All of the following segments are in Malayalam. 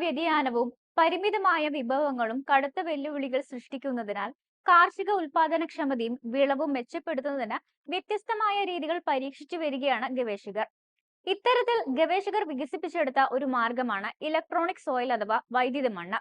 വ്യതിയാനവും പരിമിതമായ വിഭവങ്ങളും കടുത്ത വെല്ലുവിളികൾ സൃഷ്ടിക്കുന്നതിനാൽ കാർഷിക ഉൽപാദനക്ഷമതയും വിളവും മെച്ചപ്പെടുത്തുന്നതിന് വ്യത്യസ്തമായ രീതികൾ പരീക്ഷിച്ചു വരികയാണ് ഗവേഷകർ. ഇത്തരത്തിൽ ഗവേഷകർ വികസിപ്പിച്ചെടുത്ത ഒരു മാർഗമാണ് ഇലക്ട്രോണിക് സോയിൽ അഥവാ വൈദ്യുത മണ്ണ്.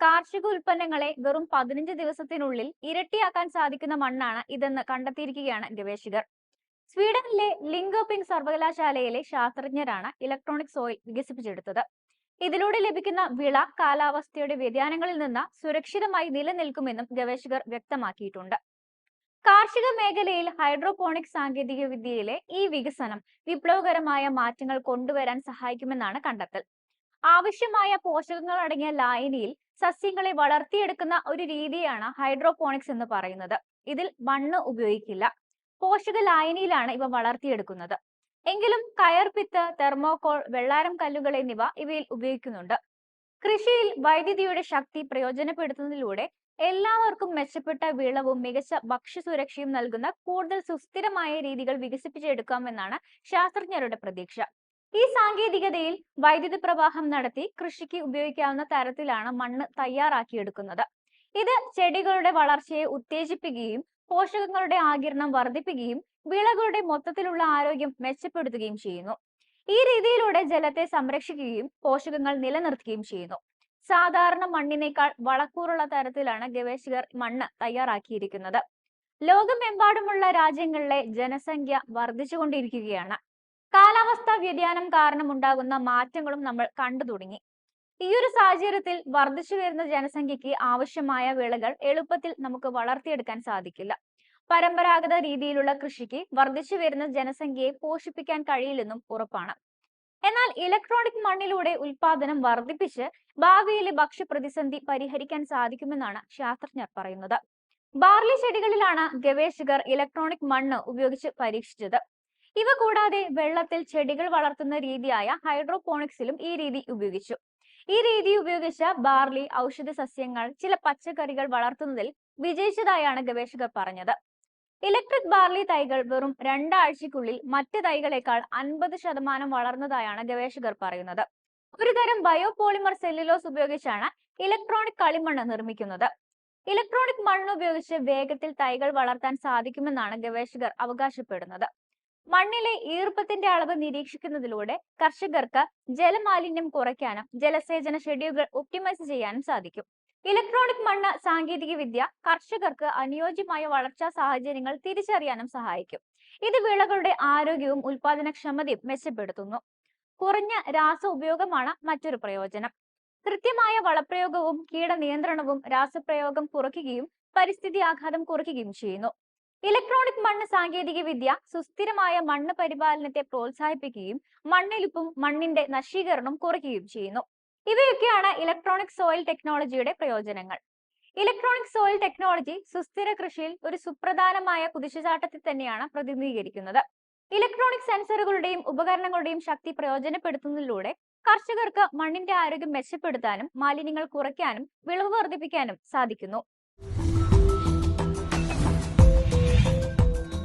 കാർഷിക ഉൽപ്പന്നങ്ങളെ വെറും പതിനഞ്ച് ദിവസത്തിനുള്ളിൽ ഇരട്ടിയാക്കാൻ സാധിക്കുന്ന മണ്ണാണ് ഇതെന്ന് കണ്ടെത്തിയിരിക്കുകയാണ് ഗവേഷകർ. സ്വീഡനിലെ ലിങ്കോപിംഗ് സർവകലാശാലയിലെ ശാസ്ത്രജ്ഞരാണ് ഇലക്ട്രോണിക് സോയിൽ വികസിപ്പിച്ചെടുത്തത്. ഇതിലൂടെ ലഭിക്കുന്ന വിള കാലാവസ്ഥയുടെ വ്യതിയാനങ്ങളിൽ നിന്ന് സുരക്ഷിതമായി നിലനിൽക്കുമെന്നും ഗവേഷകർ വ്യക്തമാക്കിയിട്ടുണ്ട്. കാർഷിക മേഖലയിൽ ഹൈഡ്രോപോണിക് സാങ്കേതിക വിദ്യയിലെ ഈ വികസനം വിപ്ലവകരമായ മാറ്റങ്ങൾ കൊണ്ടുവരാൻ സഹായിക്കുമെന്നാണ് കണ്ടെത്തൽ. ആവശ്യമായ പോഷകങ്ങൾ അടങ്ങിയ ലായനിയിൽ സസ്യങ്ങളെ വളർത്തിയെടുക്കുന്ന ഒരു രീതിയാണ് ഹൈഡ്രോപോണിക്സ് എന്ന് പറയുന്നത്. ഇതിൽ മണ്ണ് ഉപയോഗിക്കില്ല. പോഷക ലായനിയിലാണ് ഇവ വളർത്തിയെടുക്കുന്നത്. എങ്കിലും കയർപിത്ത് തെർമോകോൾ വെള്ളാരം കല്ലുകൾ എന്നിവ ഇവയിൽ ഉപയോഗിക്കുന്നുണ്ട്. കൃഷിയിൽ വൈദ്യുതിയുടെ ശക്തി പ്രയോജനപ്പെടുത്തുന്നതിലൂടെ എല്ലാവർക്കും മെച്ചപ്പെട്ട വിളവും മികച്ച ഭക്ഷ്യസുരക്ഷയും നൽകുന്ന കൂടുതൽ സുസ്ഥിരമായ രീതികൾ വികസിപ്പിച്ചെടുക്കാമെന്നാണ് ശാസ്ത്രജ്ഞരുടെ പ്രതീക്ഷ. ഈ സാങ്കേതികതയിൽ വൈദ്യുത പ്രവാഹം നടത്തി കൃഷിക്ക് ഉപയോഗിക്കാവുന്ന തരത്തിലാണ് മണ്ണ് തയ്യാറാക്കിയെടുക്കുന്നത്. ഇത് ചെടികളുടെ വളർച്ചയെ ഉത്തേജിപ്പിക്കുകയും പോഷകങ്ങളുടെ ആകിരണം വർദ്ധിപ്പിക്കുകയും വിളകളുടെ മൊത്തത്തിലുള്ള ആരോഗ്യം മെച്ചപ്പെടുത്തുകയും ചെയ്യുന്നു. ഈ രീതിയിലൂടെ ജലത്തെ സംരക്ഷിക്കുകയും പോഷകങ്ങൾ നിലനിർത്തുകയും ചെയ്യുന്നു. സാധാരണ മണ്ണിനേക്കാൾ വളക്കൂറുള്ള തരത്തിലാണ് ഗവേഷകർ മണ്ണ് തയ്യാറാക്കിയിരിക്കുന്നത്. ലോകമെമ്പാടുമുള്ള രാജ്യങ്ങളിലെ ജനസംഖ്യ വർദ്ധിച്ചുകൊണ്ടിരിക്കുകയാണ്. കാലാവസ്ഥാ വ്യതിയാനം കാരണമുണ്ടാകുന്ന മാറ്റങ്ങളും നമ്മൾ കണ്ടു തുടങ്ങി. ഈ ഒരു സാഹചര്യത്തിൽ വർദ്ധിച്ചു വരുന്ന ജനസംഖ്യയ്ക്ക് ആവശ്യമായ വിളകൾ എളുപ്പത്തിൽ നമുക്ക് വളർത്തിയെടുക്കാൻ സാധിക്കില്ല. പരമ്പരാഗത രീതിയിലുള്ള കൃഷിക്ക് വർദ്ധിച്ചു വരുന്ന ജനസംഖ്യയെ പോഷിപ്പിക്കാൻ കഴിയില്ലെന്നും ഉറപ്പാണ്. എന്നാൽ ഇലക്ട്രോണിക് മണ്ണിലൂടെ ഉൽപാദനം വർദ്ധിപ്പിച്ച് ഭാവിയിലെ ഭക്ഷ്യപ്രതിസന്ധി പരിഹരിക്കാൻ സാധിക്കുമെന്നാണ് ശാസ്ത്രജ്ഞർ പറയുന്നത്. ബാർലി ചെടികളിലാണ് ഗവേഷകർ ഇലക്ട്രോണിക് മണ്ണ് ഉപയോഗിച്ച് പരീക്ഷിച്ചത്. ഇവ കൂടാതെ വെള്ളത്തിൽ ചെടികൾ വളർത്തുന്ന രീതിയായ ഹൈഡ്രോപോണിക്സിലും ഈ രീതി ഉപയോഗിച്ചു. ഈ രീതി ഉപയോഗിച്ച ബാർലി ഔഷധ സസ്യങ്ങൾ ചില പച്ചക്കറികൾ വളർത്തുന്നതിൽ വിജയിച്ചതായാണ് ഗവേഷകർ പറഞ്ഞത്. ഇലക്ട്രിക് ബാർലി തൈകൾ വെറും രണ്ടാഴ്ചക്കുള്ളിൽ മറ്റ് തൈകളേക്കാൾ അൻപത് ശതമാനം വളർന്നതായാണ് ഗവേഷകർ പറയുന്നത്. ഒരു തരം ബയോപോളിമർ സെല്ലുലോസ് ഉപയോഗിച്ചാണ് ഇലക്ട്രോണിക് കളിമണ്ണ് നിർമ്മിക്കുന്നത്. ഇലക്ട്രോണിക് മണ്ണ് ഉപയോഗിച്ച് വേഗത്തിൽ തൈകൾ വളർത്താൻ സാധിക്കുമെന്നാണ് ഗവേഷകർ അവകാശപ്പെടുന്നത്. മണ്ണിലെ ഈർപ്പത്തിന്റെ അളവ് നിരീക്ഷിക്കുന്നതിലൂടെ കർഷകർക്ക് ജലമാലിന്യം കുറയ്ക്കാനും ജലസേചന ഷെഡ്യൂളുകൾ ഒപ്റ്റിമൈസ് ചെയ്യാനും സാധിക്കും. ഇലക്ട്രോണിക് മണ്ണ് സാങ്കേതിക വിദ്യ കർഷകർക്ക് അനുയോജ്യമായ വളർച്ചാ സാഹചര്യങ്ങൾ തിരിച്ചറിയാനും സഹായിക്കും. ഇത് വിളകളുടെ ആരോഗ്യവും ഉൽപാദനക്ഷമതയും മെച്ചപ്പെടുത്തുന്നു. കുറഞ്ഞ രാസ ഉപയോഗമാണ് മറ്റൊരു പ്രയോജനം. കൃത്യമായ വളപ്രയോഗവും കീടനിയന്ത്രണവും രാസപ്രയോഗം കുറയ്ക്കുകയും പരിസ്ഥിതി ആഘാതം കുറയ്ക്കുകയും ചെയ്യുന്നു. ഇലക്ട്രോണിക് മണ്ണ് സാങ്കേതിക വിദ്യ സുസ്ഥിരമായ മണ്ണ് പരിപാലനത്തെ പ്രോത്സാഹിപ്പിക്കുകയും മണ്ണിലിപ്പും മണ്ണിന്റെ നശീകരണം കുറയ്ക്കുകയും ചെയ്യുന്നു. ഇവയൊക്കെയാണ് ഇലക്ട്രോണിക് സോയിൽ ടെക്നോളജിയുടെ പ്രയോജനങ്ങൾ. ഇലക്ട്രോണിക് സോയിൽ ടെക്നോളജി സുസ്ഥിര കൃഷിയിൽ ഒരു സുപ്രധാനമായ കുതിച്ചുചാട്ടത്തിൽ തന്നെയാണ് പ്രതിനിധീകരിക്കുന്നത്. ഇലക്ട്രോണിക് സെൻസറുകളുടെയും ഉപകരണങ്ങളുടെയും ശക്തി പ്രയോജനപ്പെടുത്തുന്നതിലൂടെ കർഷകർക്ക് മണ്ണിന്റെ ആരോഗ്യം മെച്ചപ്പെടുത്താനും മാലിന്യങ്ങൾ കുറയ്ക്കാനും വിളവ് വർദ്ധിപ്പിക്കാനും സാധിക്കുന്നു.